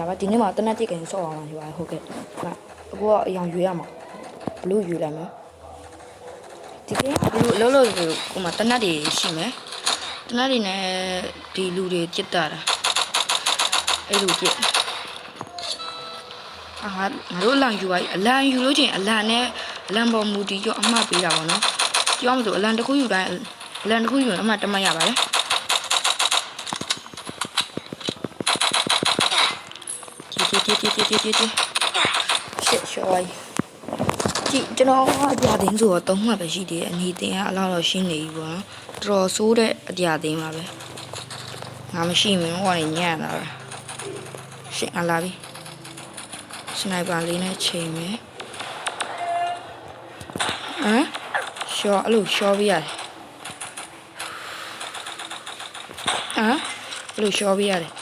လာပါဒီနေ့မှာတနက်ကြိတ်ကန်ဆော့အောင်ယူပါဟုတ်ကဲ့အခုကအရောင်ယူရမှာဘလူးယူလိုက်မယ်ဒီကဘလူးလုံးလုံးဆိုဟိုမှာတနက်တွေရှိမယ်တနက်တွေနဲ့ဒီလူတွေပြစ်တာတာအဲ့လိုပြစ်အာငါတို့လန်ယူပါအလန်ယူလို့ချင်းအလန်နဲ့အလန်ပေါ်မူတည်ရောအမှတ်ပေးတာပေါ့နော်ကြောက်မလို့အလန်တစ်ခုယူတိုင်းအလန်တစ်ခုယူရင်အမှတ်တမရပါတယ် တီတီတီတီတီတီတီရှစ်ရှော်ကြည့်ကျွန်တော်အပြာသိန်းဆိုတော့သုံးမှတ်ပဲရှိသေးတယ်အနေတင်ကအလားတော့ရှင်းနေပြီပေါ့နော်တော်တော်ဆိုးတဲ့အပြာသိန်းပါပဲငါမရှိမင်းဟိုကနေညံ့လာတာရှင်းအလားပြီစနိုက်ပါလေးနဲ့ချိန်မယ်ဟမ်ရှော့အဲ့လိုရှော့ပြရတယ်ဟမ်အဲ့လိုရှော့ပြရတယ်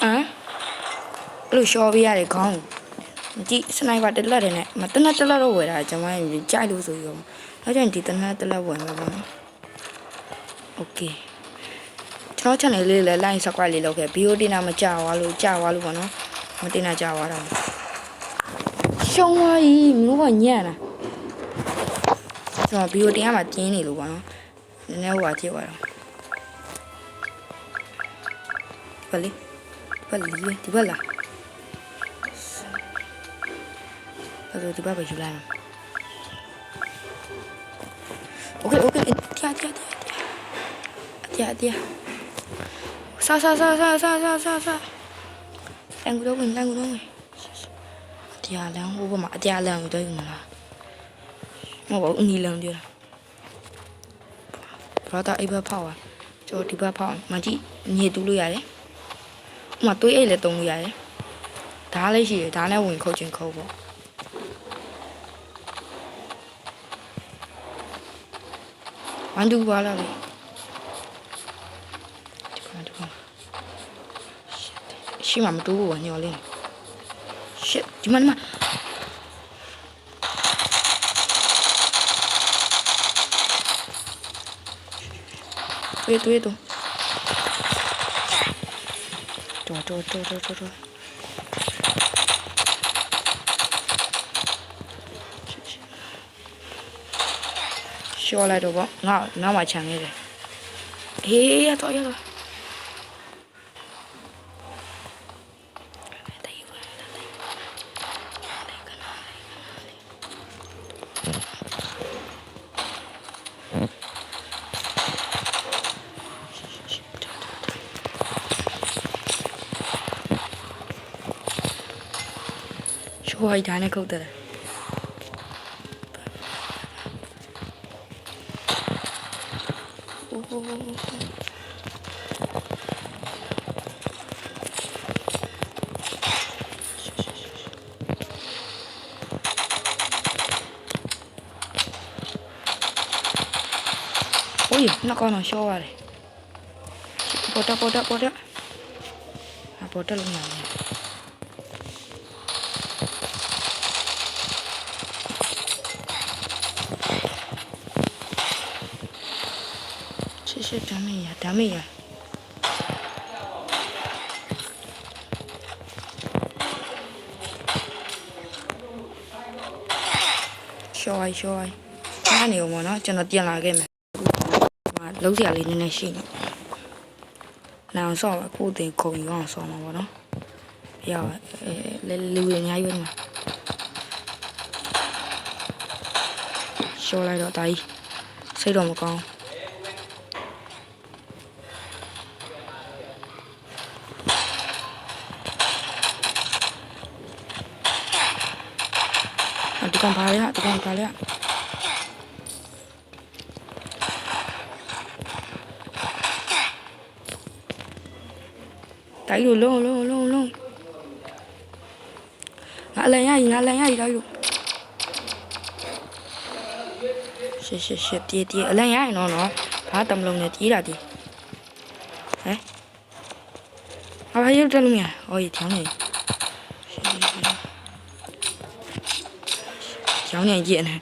ဟမ်အဲ့ လိုရှော့ပြရတယ်ခေါင်းကိုကြည့်စနိုက်ပါတက်လက်တယ်နဲ့မတနက်တက်လက်တော့ဝယ်တာကျွန်မကြိုက်လို့ဆိုပြီးတော့နောက်ကျရင်ဒီတနက်တက်လက်ဝယ်မှာပေါ့နော်โอเคကျွန်တော် channel လေးလည်း like subscribe လေးလုပ်ခဲ့ video တင်တာမကြွားလို့ကြွားလို့ပေါ့နော်မတင်တာကြွားတာရှုံးသွားပြီမျိုးကညံ့တာကျွန်တော် video တင်ရမှာတင်းနေလို့ပေါ့နော်နည်းနည်းဟိုဟာဖြစ်သွားတော့ဘယ်လေးဘယ်လေးဒီဘက်လား အဲ့ဒါဒီဘက်ပဲယူလိုက်အောင် Okay okay တရားတရားတရားတရားဆာဆာဆာဆာဆာဆာဆာဆာလန်ကူတော့ဝင်လန်ကူတော့ဝင်တရားလန်ဟိုဘက်မှာအတရားလန်ကိုတော့ယူမလားမဟုတ်ဘူးအနီလန်ပြောတာဘာသာအိဘက်ဖောက်ပါကျွန်တော်ဒီဘက်ဖောက်မကြည့်ညစ်တူးလို့ရတယ်ဥမာတွေးအိတ်လည်းတုံးလို့ရတယ်ဒါလည်းရှိတယ်ဒါလည်းဝင်ခုတ်ချင်းခုတ်ပေါ့ Andu wala be. Shit, mama tuh nyolin. Shit, di mana mah? Itu itu. Tuh tuh tuh tuh tuh. ရှော့လိုက်တော့ပေါ့ငါနောက်မှခြံနေတယ်အေးရတော့ရတော့ရှော့လိုက်တာနဲ့ခုတ်တယ် Ui, nó còn nó show rồi. Bota bota bota. À bota luôn nào. ရတယ်ရှစ်ရှစ်ဓာမေးရဓာမေးရရှော်ရိုက်ရှော်ရိုက်နားနေဦးမနော်ကျွန်တော်ပြန်လာခဲ့မယ်ဒီမှာလုံးစရာလေးနည်းနည်းရှိနေလောင်ဆော့ပါကိုယ်တင်ခုံရောအောင်ဆော့မှာပေါ့နော်ပြရပါအဲလေလူတွေအများကြီးပဲဒီမှာရှော်လိုက်တော့ဒါကြီးစိတ်တော့မကောင်း กองพาเลยฮะตะกองพาเลยฮะตายอยู่ลงลงลงลงอะไรง่ายงานอะไรง่ายได้อยู่เชี่ยเชี่ยเชี่ยตีตีอะไรง่ายเนาะเนาะพาตำลงเนี่ยตีละดิเฮ้ยเอาไปยืดจังเลยอ๋ออีกทั้งเลย cháu này diện này.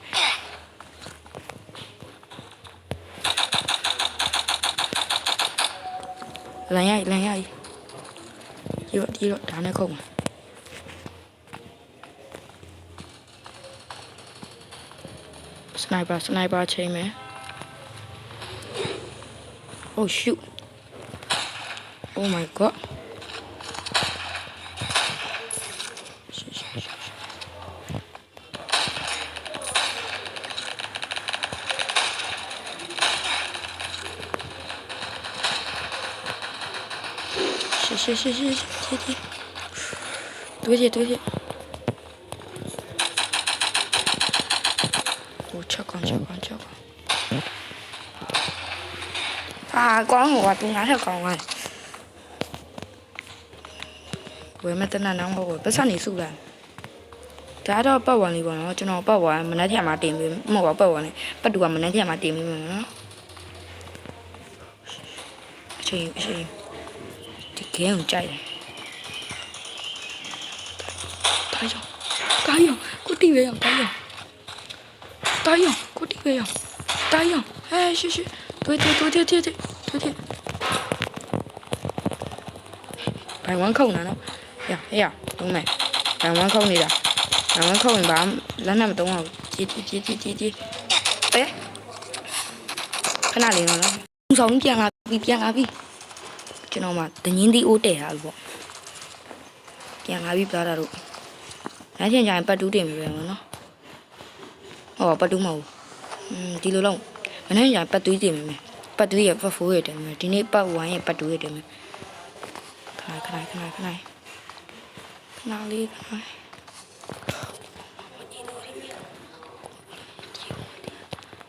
Lấy ai lấy ai? Đi đoạn đi đoạn đá này không à? Sniper sniper chơi mẹ oh shoot. Oh my god. ရှစ်ရှစ်ရှစ်ရှစ်ရှစ်ရှစ်ရှစ်တွေ့ရတွေ့ရโอ้ချက်ကောင်ချက်ကောင်ချက်ကောင်အာကောင်းကွာသူငါထက်ကောင်းသွားဝယ်မတနနောင်းဘောပတ်စံနေစုလာဒါတော့ပတ်ဝန်းလေးပေါ့နော်ကျွန်တော်ပတ်ဝန်းမနက်ဖြန်မှာတင်ပြီးမဟုတ်ပါပတ်ဝန်းလေးပတ်တူကမနက်ဖြန်မှာတင်ပြီးမယ်နော်အချိန်အချိန် 되게 웃자요. 달려, 달려, 꼬띠 왜요? 달려, 달려, 꼬띠 왜요? 달려, 에이, 쉬쉬, 도대, 도대, 도대, 도대. bạn quán không nè nó. Dạ dạ đúng này. Bạn quán không đi đã. Bạn quán không thì bám lắm năm tổng hợp chi chi chi chi chi chi. Ế cái nào liền rồi nó không sống chàng là vì chàng là vì ကြည်ကြည်ပဲခဏလေးနော်ဦးဆောင်ပြန်လာပြီပြန်လာပြီကျွန်တော်မှတငင်းသီးအိုးတဲ့ဟာလို့ပေါ့ပြန်လာပြီပြတာတို့နောက်ချင်းကျရင်ပတ်တူးတင်ပြီပဲနော်ဟောပတ်တူးမဟုတ်อืมဒီလိုလုံးမနေ့ကျပတ်တူးတင်ပြီမယ်ပတ်တူးရပတ်ဖိုးရတင်မယ်ဒီနေ့ပတ်ဝိုင်းရပတ်တူးရတင်မယ်ခဏခဏခဏခဏခဏလေးခဏ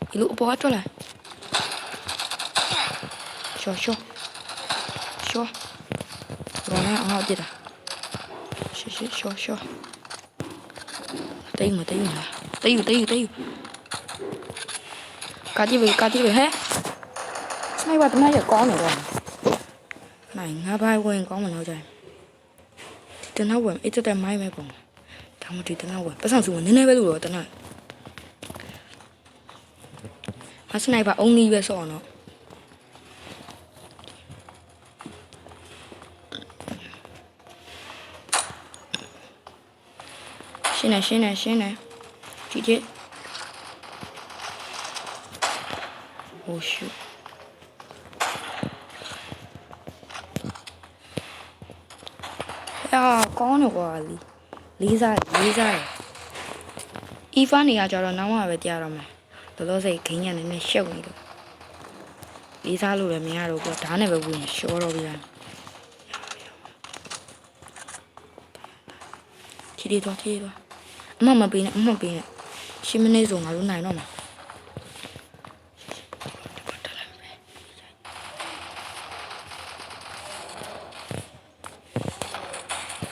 ဒီလိုအပေါ်ထွက်လာရှော့ရှော့ ရှော့ဘာလဲအောင်ပြတာရှေ့ရှေ့ရှော့ရှော့တိတ်မတိတ်မလားတိတ်ယူတိတ်ယူတိတ်ယူကာတိပဲကာတိပဲဟဲ့စနိုက်ပါတမရကောင်းနေတော့နိုင်ငါဘာဝင်ကောင်းမလို့ကြိုင်ဒီတနာဝင်အဲ့တဲ့မိုင်းပဲပုံဒါမှဒီတနာဝင်ပတ်စံစုဝင်နည်းနည်းပဲလို့တော့တနာမစနိုက်ပါအုံးကြီးပဲဆော့အောင်တော့ ရှင်းနေရှင်းနေရှင်းနေကြည့်ကြည့် Oh shoot အာကောင်းတယ်ကွာလီလေးစားတယ်လေးစားတယ်အီဖာနေရကြတော့နောက်မှပဲကြားတော့မယ်လောလောဆယ်ခင်းရနေနဲ့ရှုပ်နေတော့လေးစားလို့လည်းမရတော့ဘူးဓာတ်နဲ့ပဲဝင်ရှောတော့ပြရတယ်ထီရီတော့ထီရီတော့ အမမပေးနဲ့အမပေးနဲ့ရှင်းမနေဆိုငါတို့နိုင်တော့မှာ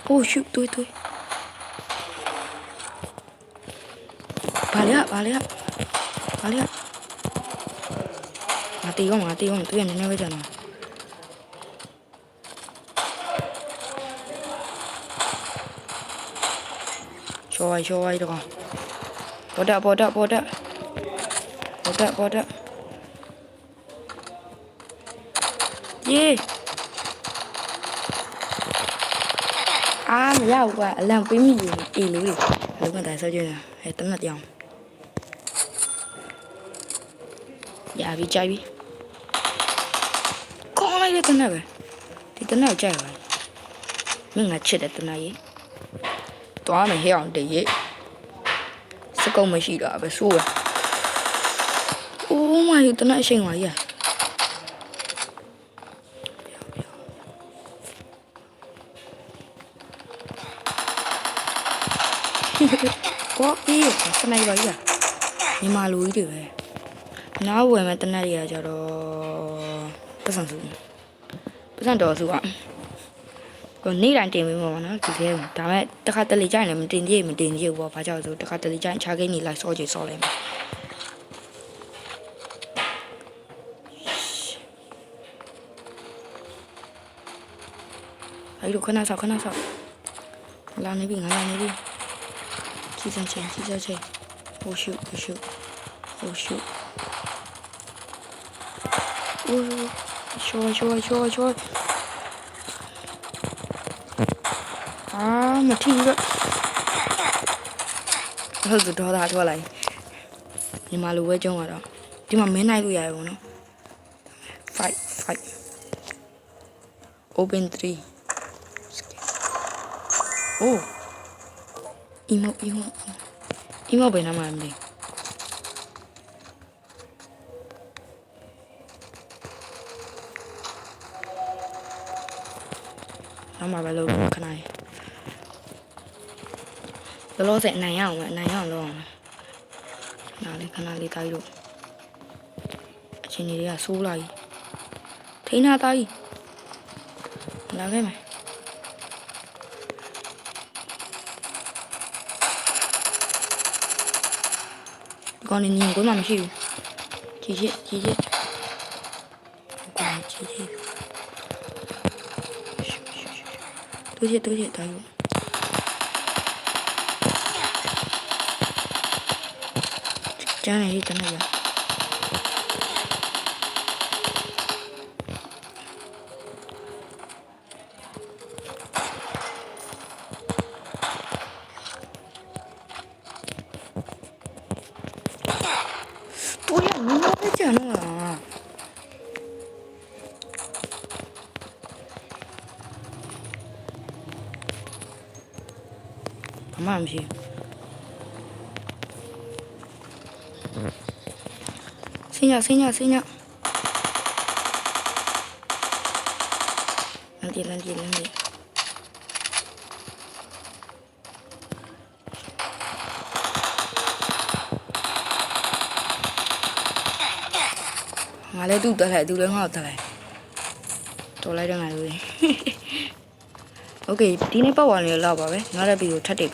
โอ้ชุบตุยตุยบาเลยอ่ะบาเลยอ่ะบาเลยอ่ะมาตีก่อนมาตีก่อนตุยเนี่ยๆไว้จังนะ ช่วยช่วยดอกปอดะปอดะปอดะปอดะปอดะเย่อามยาวกว่าแรงไปมีอยู่อีหรือแล้วก็แต่เสื้อยืนให้ตั้งหลักยองอย่าวิจัยวิก็ไม่ได้ตั้งหลักเลยที่ตั้งหลักใจไว้มึงหัดเชิดตั้งหลักยี่ တွားမယ်ဟဲ့အောင်တည်းရေစကုံမရှိတော့ပဲဆိုးရအိုးမယူတနက်အချိန်ပါကြီးကောအေးစနိုက်ပါကြီးညီမလူကြီးတွေပဲနားဝယ်မဲ့တနက်တွေကကြတော့ပတ်စံစုပတ်စံတော်စုက ก็နေ့တိုင်းတင်ပေးမှာပါနော်ဒီထဲကိုဒါပေမဲ့တစ်ခါတလေကြရင်လည်းမတင်သေးမတင်သေးဘူးပေါ့ဘာကြောင့်လဲဆိုတစ်ခါတလေကြရင်ခြားကိန်းကြီးလိုက်စောချင်စောလဲမှာအဲ့လိုခဏဆောက်ခဏဆောက်လာနေပြီငါလာနေပြီစီစံချင်းစီစံချင်းဟိုရှုဟိုရှုဟိုရှုအိုးช่วยช่วยช่วยช่วย မထီဘူးတော့ဟုတ်သူဒေါသထွက်လိုက်ညီမလိုပဲကျုံးရတော့ဒီမှာမင်းနိုင်လို့ရတယ်ပေါ့နော် fight fight open 3 oh emo emo emo ဘယ်နာမှမလဲနောက်မှာပဲလို့ခဏလေး လောလောဆယ်အနိုင်ရအောင်ပဲအနိုင်ရအောင်လုပ်အောင်နားလေးခဏလေးတားလို့အချင်းကြီးတွေကဆိုးလာကြီးထိန်းထားတာကြီးလာခဲ့မယ်ဒီကောင်နေညင်ကိုမှမရှိဘူးကြီးကြီးကြီးကြီးကိုကြီးကြီးတိုးချစ် တိုးချစ်တာယူကျန်နေတနေရတိုးရမင်းလည်းကျ ဆင်းရဆင်းရဆင်းရလမ်းပြေလမ်းပြေလမ်းပြေငါလည်းသူ့တက်လိုက်သူလည်းငါ့ကိုတက်လိုက်တော်လိုက်တော့ငါလို့ Okay ဒီနေ့ပတ်ဝန်းကျင်လောက်ပါပဲနောက်တစ်ဗီဒီယိုထပ်တင်